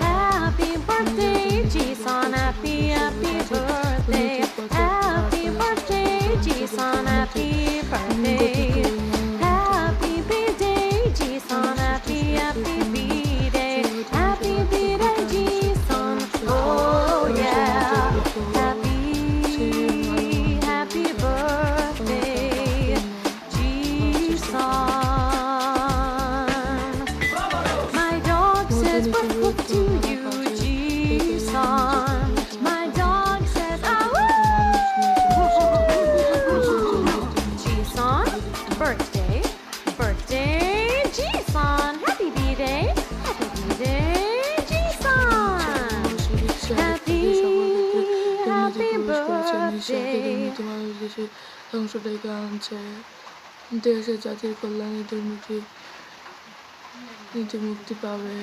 Happy birthday, Jason. Happy, My dog says woof woof to you, Jason. My dog says ah. Jason, birthday, birthday, Jason. Happy birthday, happy birthday, Jason. Happy, happy birthday. দেশের জাতির কল্যাণে দুর্নীতি নীতি মুক্তি পাবে।